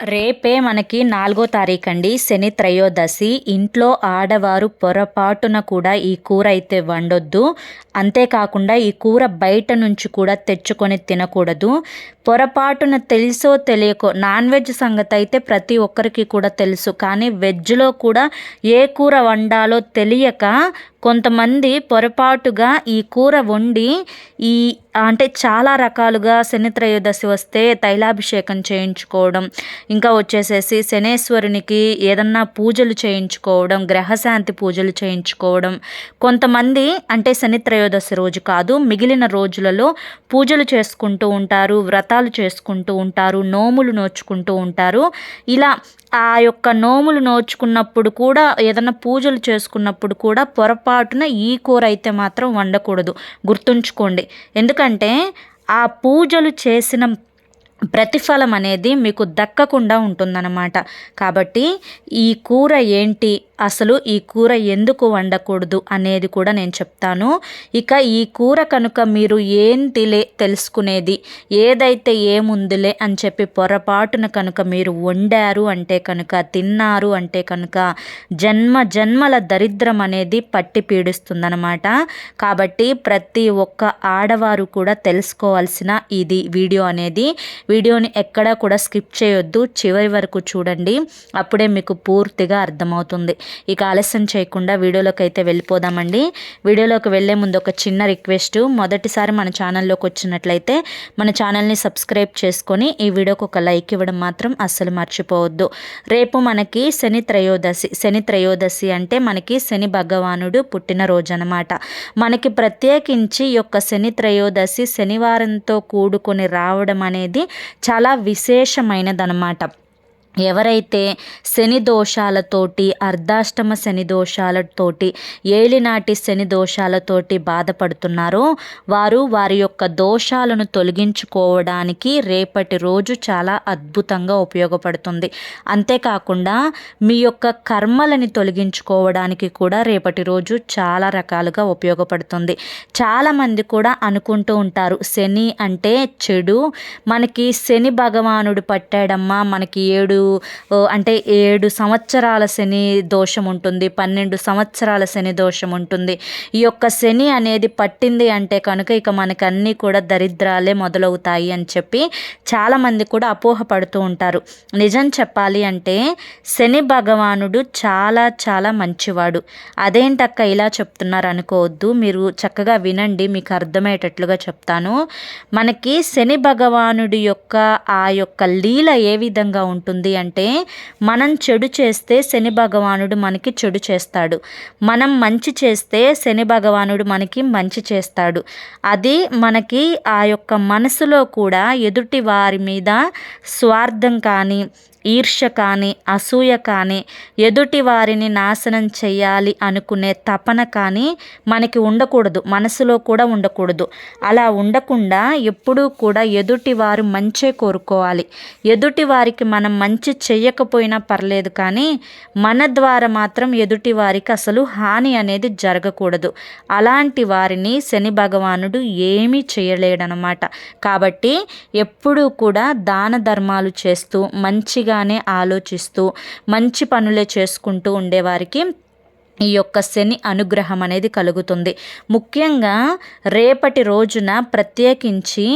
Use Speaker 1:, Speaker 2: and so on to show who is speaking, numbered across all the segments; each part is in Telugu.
Speaker 1: రేపే మనకి నాలుగో తారీఖు అండి శని త్రయోదశి. ఇంట్లో ఆడవారు పొరపాటున కూడా ఈ కూర అయితే వండొద్దు. అంతేకాకుండా ఈ కూర బయట నుంచి కూడా తెచ్చుకొని తినకూడదు. పొరపాటున తెలుసో తెలియకో నాన్ వెజ్ సంగతి అయితే ప్రతి ఒక్కరికి కూడా తెలుసు. కానీ వెజ్లో కూడా ఏ కూర వండాలో తెలియక కొంతమంది పొరపాటుగా ఈ కూర వండి ఈ అంటే చాలా రకాలుగా శనిత్రయోదశి వస్తే తైలాభిషేకం చేయించుకోవడం ఇంకా వచ్చేసేసి శనేశ్వరునికి ఏదన్నా పూజలు చేయించుకోవడం గ్రహశాంతి పూజలు చేయించుకోవడం. కొంతమంది అంటే శనిత్రయోదశి రోజు కాదు మిగిలిన రోజులలో పూజలు చేసుకుంటూ ఉంటారు వ్రతాలు చేసుకుంటూ ఉంటారు నోములు నోచుకుంటూ ఉంటారు. ఇలా ఆ యొక్క నోములు నోచుకున్నప్పుడు కూడా ఏదైనా పూజలు చేసుకున్నప్పుడు కూడా పొరపాటున ఈ కూర అయితే మాత్రం వండకూడదు. గుర్తుంచుకోండి. ఎందుకంటే ఆ పూజలు చేసిన ప్రతిఫలం అనేది మీకు దక్కకుండా ఉంటుందన్నమాట. కాబట్టి ఈ కూర ఏంటి అసలు ఈ కూర ఎందుకు వండకూడదు అనేది కూడా నేను చెప్తాను. ఇక ఈ కూర కనుక మీరు ఏంటిలే తెలుసుకునేది ఏదైతే ఏముందిలే అని చెప్పి పొరపాటున కనుక మీరు వండారు అంటే కనుక తిన్నారు అంటే కనుక జన్మ జన్మల దరిద్రం అనేది పట్టి పీడిస్తుందనమాట కాబట్టి ప్రతి ఒక్క ఆడవారు కూడా తెలుసుకోవాల్సిన ఇది వీడియో అనేది. వీడియోని ఎక్కడా కూడా స్కిప్ చేయొద్దు చివరి వరకు చూడండి. అప్పుడే మీకు పూర్తిగా అర్థమవుతుంది. ఇక ఆలస్యం చేయకుండా వీడియోలోకి అయితే వెళ్ళిపోదామండి. వీడియోలోకి వెళ్ళే ముందు ఒక చిన్న రిక్వెస్ట్. మొదటిసారి మన ఛానల్లోకి వచ్చినట్లయితే మన ఛానల్ని సబ్స్క్రైబ్ చేసుకొని ఈ వీడియోకి ఒక లైక్ ఇవ్వడం మాత్రం అస్సలు మర్చిపోవద్దు. రేపు మనకి శని త్రయోదశి. శని త్రయోదశి అంటే మనకి శని భగవానుడు పుట్టినరోజు అనమాట మనకి ప్రత్యేకించి యొక్క శని త్రయోదశి శనివారంతో కూడుకొని రావడం అనేది చాలా విశేషమైనదనమాట. ఎవరైతే శని దోషాలతోటి అర్ధాష్టమ శని దోషాలతోటి ఏలినాటి శని దోషాలతోటి బాధపడుతున్నారో వారు వారి యొక్క దోషాలను తొలగించుకోవడానికి రేపటి రోజు చాలా అద్భుతంగా ఉపయోగపడుతుంది. అంతేకాకుండా మీ యొక్క కర్మలని తొలగించుకోవడానికి కూడా రేపటి రోజు చాలా రకాలుగా ఉపయోగపడుతుంది. చాలామంది కూడా అనుకుంటూ ఉంటారు శని అంటే చెడు. మనకి శని భగవానుడు పట్టాడమ్మా మనకి ఏడు అంటే ఏడు సంవత్సరాల శని దోషం ఉంటుంది పన్నెండు సంవత్సరాల శని దోషం ఉంటుంది. ఈ యొక్క శని అనేది పట్టింది అంటే కనుక ఇక మనకి అన్నీ కూడా దరిద్రాలే మొదలవుతాయి అని చెప్పి చాలామంది కూడా అపోహ పడుతూ ఉంటారు. నిజం చెప్పాలి అంటే శని భగవానుడు చాలా చాలా మంచివాడు. అదేంటక్క ఇలా చెప్తున్నారు అనుకోవద్దు మీరు చక్కగా వినండి మీకు అర్థమయ్యేటట్లుగా చెప్తాను. మనకి శని భగవానుడి యొక్క ఆ యొక్క లీల ఏ విధంగా ఉంటుంది అంటే మనం చెడు చేస్తే శని భగవానుడు మనకి చెడు చేస్తాడు. మనం మంచి చేస్తే శని భగవానుడు మనకి మంచి చేస్తాడు. అది మనకి ఆ యొక్క మనసులో కూడా ఎదుటి వారి మీద స్వార్థం కానీ ఈర్ష కానీ అసూయ కానీ ఎదుటి వారిని నాశనం చేయాలి అనుకునే తపన కానీ మనకి ఉండకూడదు మనసులో కూడా ఉండకూడదు. అలా ఉండకుండా ఎప్పుడూ కూడా ఎదుటి వారు మంచే కోరుకోవాలి. ఎదుటి వారికి మనం మంచి చేయకపోయినా పర్లేదు కానీ మన ద్వారా మాత్రం ఎదుటి వారికి అసలు హాని అనేది జరగకూడదు. అలాంటి వారిని శని భగవానుడు ఏమీ చేయలేడనమాట. కాబట్టి ఎప్పుడూ కూడా దాన ధర్మాలు చేస్తూ మంచిగా మంచిగానే ఆలోచిస్తూ మంచి పనులే చేసుకుంటూ ఉండేవారికి ఈ యొక్క శని అనుగ్రహం అనేది కలుగుతుంది. ముఖ్యంగా రేపటి రోజున ప్రత్యేకించి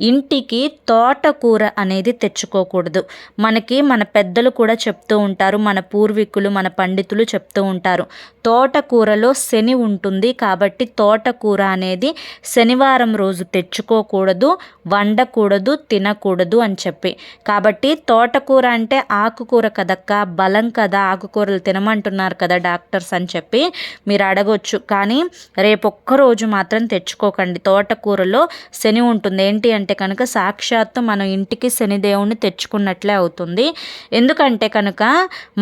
Speaker 1: ఇంటికి తోటకూర అనేది తెచ్చుకోకూడదు. మనకి మన పెద్దలు కూడా చెప్తూ ఉంటారు మన పూర్వీకులు మన పండితులు చెప్తూ ఉంటారు. తోటకూరలో శని ఉంటుంది కాబట్టి తోటకూర అనేది శనివారం రోజు తెచ్చుకోకూడదు వండకూడదు తినకూడదు అని చెప్పి. కాబట్టి తోటకూర అంటే ఆకుకూర కదక్క బలం కదా ఆకుకూరలు తినమంటున్నారు కదా డాక్టర్స్ అని అని చెప్పి మీరు అడగొచ్చు. కానీ రేపు ఒక్కరోజు మాత్రం తెచ్చుకోకండి. తోటకూరలో శని ఉంటుంది. ఏంటి అంటే కనుక సాక్షాత్తు మనం ఇంటికి శనిదేవుని తెచ్చుకున్నట్లే అవుతుంది. ఎందుకంటే కనుక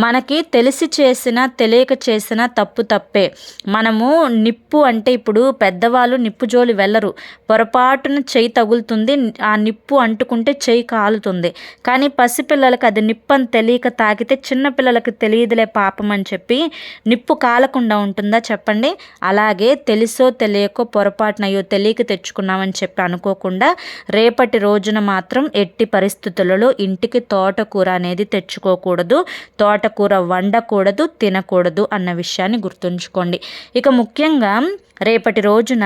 Speaker 1: మనకి తెలిసి చేసిన తెలియక చేసిన తప్పు తప్పే. మనము నిప్పు అంటే ఇప్పుడు పెద్దవాళ్ళు నిప్పు జోలి వెళ్ళరు. పొరపాటున చేయి తగులుతుంది. ఆ నిప్పు అంటుకుంటే చెయ్యి కాలుతుంది. కానీ పసిపిల్లలకి అది నిప్పు అని తెలియక తాకితే చిన్నపిల్లలకు తెలియదులే పాపం అని చెప్పి నిప్పు కా కాలకుండా ఉంటుందా చెప్పండి. అలాగే తెలుసో తెలియకో పొరపాటునయో తెలియక తెచ్చుకున్నామని చెప్పి అనుకోకుండా రేపటి రోజున మాత్రం ఎట్టి పరిస్థితులలో ఇంటికి తోటకూర అనేది తెచ్చుకోకూడదు. తోటకూర వండకూడదు తినకూడదు అన్న విషయాన్ని గుర్తుంచుకోండి. ఇక ముఖ్యంగా రేపటి రోజున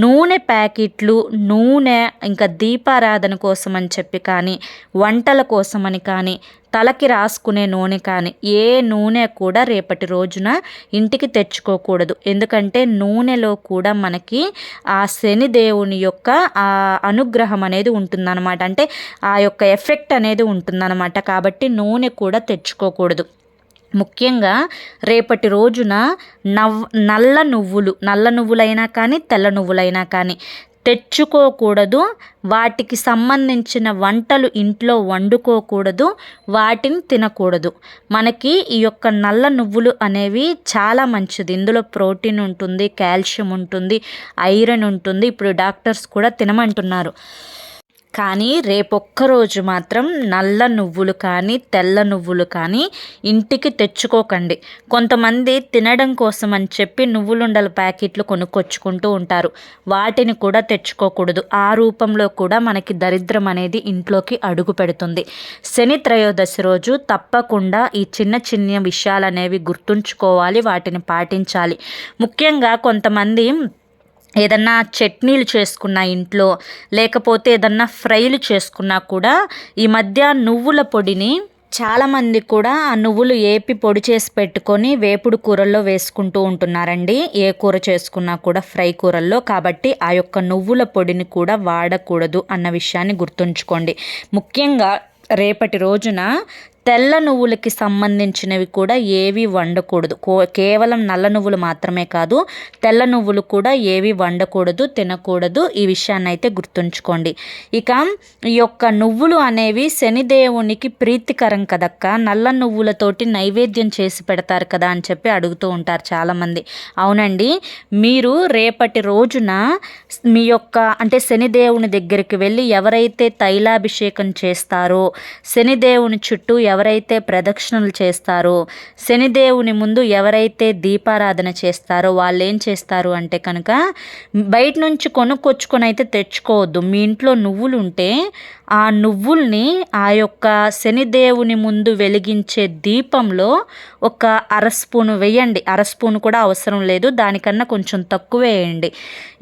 Speaker 1: నూనె ప్యాకెట్లు నూనె ఇంకా దీపారాధన కోసం అని చెప్పి కానీ వంటల కోసమని కానీ తలకి రాసుకునే నూనె కానీ ఏ నూనె కూడా రేపటి రోజున ఇంటికి తెచ్చుకోకూడదు. ఎందుకంటే నూనెలో కూడా మనకి ఆ శని దేవుని యొక్క ఆ అనుగ్రహం అనేది ఉంటుందన్నమాట. అంటే ఆ యొక్క ఎఫెక్ట్ అనేది ఉంటుందన్నమాట. కాబట్టి నూనె కూడా తెచ్చుకోకూడదు. ముఖ్యంగా రేపటి రోజున నవ్ నల్ల నువ్వులు నల్ల నువ్వులైనా కానీ తెల్ల నువ్వులైనా కానీ తెచ్చుకోకూడదు వాటికి సంబంధించిన వంటలు ఇంట్లో వండుకోకూడదు వాటిని తినకూడదు. మనకి ఈ యొక్క నల్ల నువ్వులు అనేవి చాలా మంచిది. ఇందులో ప్రోటీన్ ఉంటుంది కాల్షియం ఉంటుంది ఐరన్ ఉంటుంది. ఇప్పుడు డాక్టర్స్ కూడా తినమంటున్నారు. కానీ రేపొక్క రోజు మాత్రం నల్ల నువ్వులు కానీ తెల్ల నువ్వులు కానీ ఇంటికి తెచ్చుకోకండి. కొంతమంది తినడం కోసం అని చెప్పి నువ్వులుండల ప్యాకెట్లు కొనుక్కొచ్చుకుంటూ ఉంటారు. వాటిని కూడా తెచ్చుకోకూడదు. ఆ రూపంలో కూడా మనకి దరిద్రం అనేది ఇంట్లోకి అడుగు పెడుతుంది. శని త్రయోదశి రోజు తప్పకుండా ఈ చిన్న చిన్న విషయాలు అనేవి గుర్తుంచుకోవాలి వాటిని పాటించాలి. ముఖ్యంగా కొంతమంది ఏదన్నా చట్నీలు చేసుకున్న ఇంట్లో లేకపోతే ఏదన్నా ఫ్రైలు చేసుకున్నా కూడా ఈ మధ్య నువ్వుల పొడిని చాలామంది కూడా ఆ నువ్వులు ఏపి పొడి చేసి పెట్టుకొని వేపుడు కూరల్లో వేసుకుంటూ ఉంటున్నారండి. ఏ కూర చేసుకున్నా కూడా ఫ్రై కూరల్లో. కాబట్టి ఆ యొక్క నువ్వుల పొడిని కూడా వాడకూడదు అన్న విషయాన్ని గుర్తుంచుకోండి. ముఖ్యంగా రేపటి రోజున తెల్ల నువ్వులకి సంబంధించినవి కూడా ఏవి వండకూడదు. కేవలం నల్ల నువ్వులు మాత్రమే కాదు తెల్ల నువ్వులు కూడా ఏవి వండకూడదు తినకూడదు ఈ విషయాన్ని అయితే గుర్తుంచుకోండి. ఇక ఈ యొక్క నువ్వులు అనేవి శనిదేవునికి ప్రీతికరం కదక్క? నల్ల నువ్వులతోటి నైవేద్యం చేసి పెడతారు కదా అని చెప్పి అడుగుతూ ఉంటారు చాలామంది. అవునండి మీరు రేపటి రోజున మీ యొక్క అంటే శనిదేవుని దగ్గరికి వెళ్ళి ఎవరైతే తైలాభిషేకం చేస్తారో శనిదేవుని చుట్టూ ఎవరైతే ప్రదక్షిణలు చేస్తారో శనిదేవుని ముందు ఎవరైతే దీపారాధన చేస్తారో వాళ్ళు ఏం చేస్తారు అంటే కనుక బయట నుంచి కొనుక్కొచ్చుకొని అయితే తెచ్చుకోవద్దు. మీ ఇంట్లో నువ్వులు ఉంటే ఆ నువ్వుల్ని ఆ యొక్క శనిదేవుని ముందు వెలిగించే దీపంలో ఒక అర స్పూను వేయండి. అర స్పూను కూడా అవసరం లేదు. దానికన్నా కొంచెం తక్కువ వేయండి.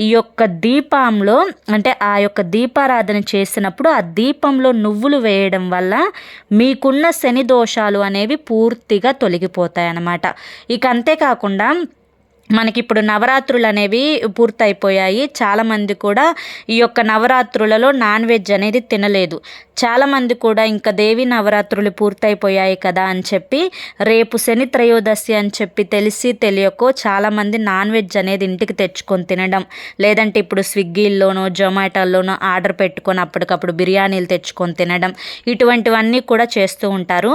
Speaker 1: ఈ యొక్క దీపంలో అంటే ఆ యొక్క దీపారాధన చేసినప్పుడు ఆ దీపంలో నువ్వులు వేయడం వల్ల మీకున్న శని దోషాలు అనేవి పూర్తిగా తొలగిపోతాయి అన్నమాట ఇక అంతేకాకుండా మనకి ఇప్పుడు నవరాత్రులు అనేవి పూర్తయిపోయాయి. చాలామంది కూడా ఈ యొక్క నవరాత్రులలో నాన్ వెజ్ అనేది తినలేదు. చాలామంది కూడా ఇంకా దేవి నవరాత్రులు పూర్తయిపోయాయి కదా అని చెప్పి రేపు శని త్రయోదశి అని చెప్పి తెలిసి తెలియకో చాలామంది నాన్ వెజ్ అనేది ఇంటికి తెచ్చుకొని తినడం లేదంటే ఇప్పుడు స్విగ్గీల్లోనో జొమాటోల్లోనో ఆర్డర్ పెట్టుకొని అప్పటికప్పుడు బిర్యానీలు తెచ్చుకొని తినడం ఇటువంటివన్నీ కూడా చేస్తూ ఉంటారు.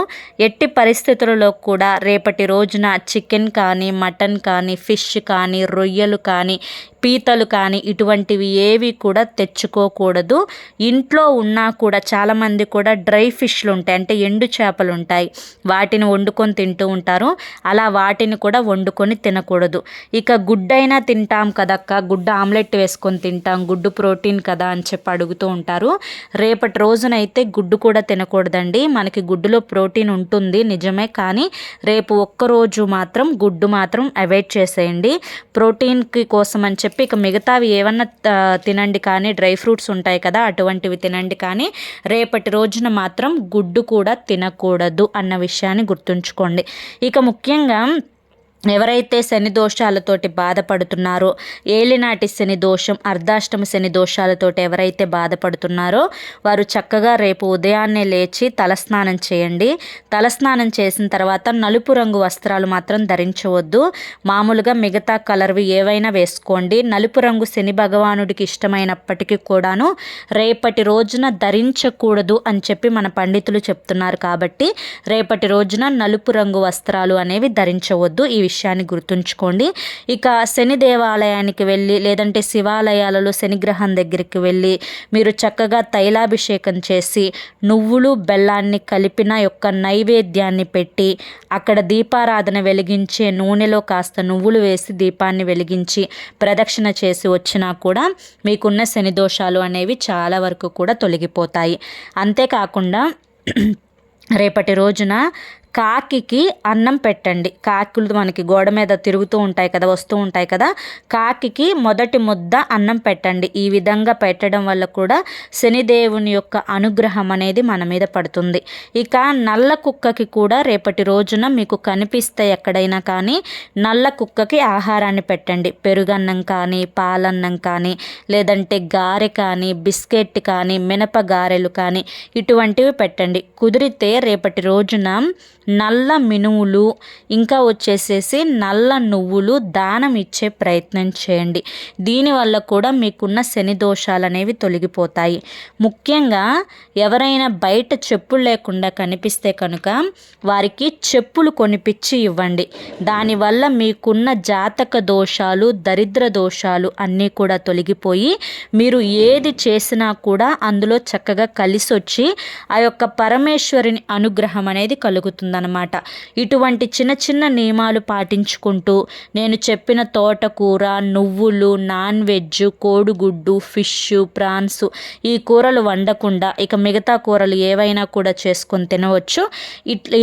Speaker 1: ఎట్టి పరిస్థితులలో కూడా రేపటి రోజున చికెన్ కానీ మటన్ కానీ ఫిష్ కానీ రొయ్యలు కానీ పీతలు కానీ ఇటువంటివి ఏవి కూడా తెచ్చుకోకూడదు. ఇంట్లో ఉన్నా కూడా చాలామంది కూడా డ్రై ఫిష్లు ఉంటాయి. అంటే ఎండు చేపలు ఉంటాయి. వాటిని వండుకొని తింటూ ఉంటారు. అలా వాటిని కూడా వండుకొని తినకూడదు. ఇక గుడ్డైనా తింటాం కదక్క. గుడ్డ ఆమ్లెట్ వేసుకొని తింటాం. గుడ్డు ప్రోటీన్ కదా అని చెప్పి అడుగుతూ ఉంటారు. రేపటి రోజునైతే గుడ్డు కూడా తినకూడదండి. మనకి గుడ్డులో ప్రోటీన్ ఉంటుంది. నిజమే. కానీ రేపు ఒక్కరోజు మాత్రం గుడ్డు మాత్రం అవాయిడ్ చేసేయండి. ప్రోటీన్కి కోసం అని చెప్పి చెప్పి ఇక మిగతావి ఏమన్నా తినండి కానీ డ్రై ఫ్రూట్స్ ఉంటాయి కదా అటువంటివి తినండి కానీ రేపటి రోజున మాత్రం గుడ్డు కూడా తినకూడదు అన్న విషయాన్ని గుర్తుంచుకోండి. ఇక ముఖ్యంగా ఎవరైతే శని దోషాలతోటి బాధపడుతున్నారో ఏలినాటి శని దోషం అర్ధాష్టమ శని దోషాలతోటి ఎవరైతే బాధపడుతున్నారో వారు చక్కగా రేపు ఉదయాన్నే లేచి తలస్నానం చేయండి. తలస్నానం చేసిన తర్వాత నలుపు రంగు వస్త్రాలు మాత్రం ధరించవద్దు. మామూలుగా మిగతా కలర్వి ఏవైనా వేసుకోండి. నలుపు రంగు శని భగవానుడికి ఇష్టమైనప్పటికీ కూడాను రేపటి రోజున ధరించకూడదు అని చెప్పి మన పండితులు చెప్తున్నారు కాబట్టి రేపటి రోజున నలుపు రంగు వస్త్రాలు అనేవి ధరించవద్దు. ఈ విషయం విషయాన్ని గుర్తుంచుకోండి. ఇక శని దేవాలయానికి వెళ్ళి లేదంటే శివాలయాలలో శనిగ్రహం దగ్గరికి వెళ్ళి మీరు చక్కగా తైలాభిషేకం చేసి నువ్వులు బెల్లాన్ని కలిపిన యొక్క నైవేద్యాన్ని పెట్టి అక్కడ దీపారాధన వెలిగించే నూనెలో కాస్త నువ్వులు వేసి దీపాన్ని వెలిగించి ప్రదక్షిణ చేసి వచ్చినా కూడా మీకున్న శని దోషాలు అనేవి చాలా వరకు కూడా తొలగిపోతాయి. అంతేకాకుండా రేపటి రోజున కాకికి అన్నం పెట్టండి. కాకులు మనకి గోడ మీద తిరుగుతూ ఉంటాయి కదా వస్తూ ఉంటాయి కదా కాకికి మొదటి ముద్ద అన్నం పెట్టండి. ఈ విధంగా పెట్టడం వల్ల కూడా శనిదేవుని యొక్క అనుగ్రహం అనేది మన మీద పడుతుంది. ఇక నల్ల కుక్కకి కూడా రేపటి రోజున మీకు కనిపిస్తే ఎక్కడైనా కానీ నల్ల కుక్కకి ఆహారాన్ని పెట్టండి. పెరుగన్నం కానీ పాలన్నం కానీ లేదంటే గారె కానీ బిస్కెట్ కానీ మినప గారెలు కానీ ఇటువంటివి పెట్టండి. కుదిరితే రేపటి రోజున నల్ల మినువులు ఇంకా వచ్చేసేసి నల్ల నువ్వులు దానం ఇచ్చే ప్రయత్నం చేయండి. దీనివల్ల కూడా మీకున్న శని దోషాలు అనేవి తొలగిపోతాయి. ముఖ్యంగా ఎవరైనా బయట చెప్పులు లేకుండా కనిపిస్తే కనుక వారికి చెప్పులు కొనిపించి ఇవ్వండి. దానివల్ల మీకున్న జాతక దోషాలు దరిద్ర దోషాలు అన్నీ కూడా తొలగిపోయి మీరు ఏది చేసినా కూడా అందులో చక్కగా కలిసి వచ్చి ఆ యొక్క పరమేశ్వరుని అనుగ్రహం అనేది కలుగుతుంది. ఉంటుందన్నమాట ఇటువంటి చిన్న చిన్న నియమాలు పాటించుకుంటూ నేను చెప్పిన తోటకూర నువ్వులు నాన్ వెజ్ కోడిగుడ్డు ఫిష్ ప్రాన్స్ ఈ కూరలు వండకుండా ఇక మిగతా కూరలు ఏవైనా కూడా చేసుకొని తినవచ్చు.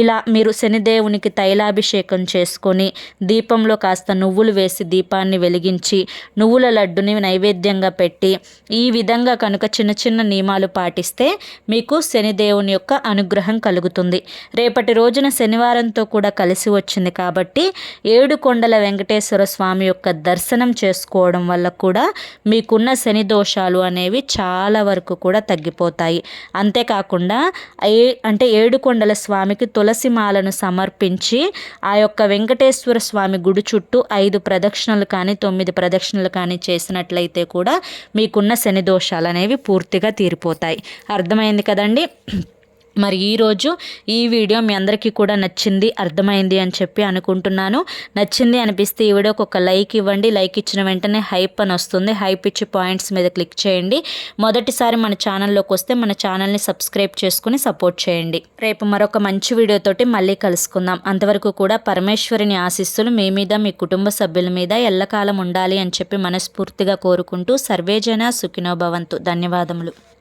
Speaker 1: ఇలా మీరు శనిదేవునికి తైలాభిషేకం చేసుకొని దీపంలో కాస్త నువ్వులు వేసి దీపాన్ని వెలిగించి నువ్వుల లడ్డుని నైవేద్యంగా పెట్టి ఈ విధంగా కనుక చిన్న చిన్న నియమాలు పాటిస్తే మీకు శనిదేవుని యొక్క అనుగ్రహం కలుగుతుంది. రేపటి రోజు రోజున శనివారంతో కూడా కలిసి వచ్చింది కాబట్టి ఏడు కొండల వెంకటేశ్వర స్వామి యొక్క దర్శనం చేసుకోవడం వల్ల కూడా మీకున్న శని దోషాలు అనేవి చాలా వరకు కూడా తగ్గిపోతాయి. అంతేకాకుండా ఏ అంటే ఏడు కొండల స్వామికి తులసి మాలను సమర్పించి ఆ యొక్క వెంకటేశ్వర స్వామి గుడి చుట్టూ ఐదు ప్రదక్షిణలు కానీ తొమ్మిది ప్రదక్షిణలు కానీ చేసినట్లయితే కూడా మీకున్న శని దోషాలు అనేవి పూర్తిగా తీరిపోతాయి. అర్థమైంది కదండి? మరి ఈరోజు ఈ వీడియో మీ అందరికీ కూడా నచ్చింది అర్థమైంది అని చెప్పి అనుకుంటున్నాను. నచ్చింది అనిపిస్తే ఈ వీడియోకి ఒక లైక్ ఇవ్వండి. లైక్ ఇచ్చిన వెంటనే హైప్ అని వస్తుంది. హైప్ ఇచ్చి పాయింట్స్ మీద క్లిక్ చేయండి. మొదటిసారి మన ఛానల్లోకి వస్తే మన ఛానల్ని సబ్స్క్రైబ్ చేసుకుని సపోర్ట్ చేయండి. రేపు మరొక మంచి వీడియోతోటి మళ్ళీ కలుసుకుందాం. అంతవరకు కూడా పరమేశ్వరిని ఆశిస్సులు మీ మీద మీ కుటుంబ సభ్యుల మీద ఎల్లకాలం ఉండాలి అని చెప్పి మనస్ఫూర్తిగా కోరుకుంటూ సర్వేజన సుఖినోభవంతు ధన్యవాదములు.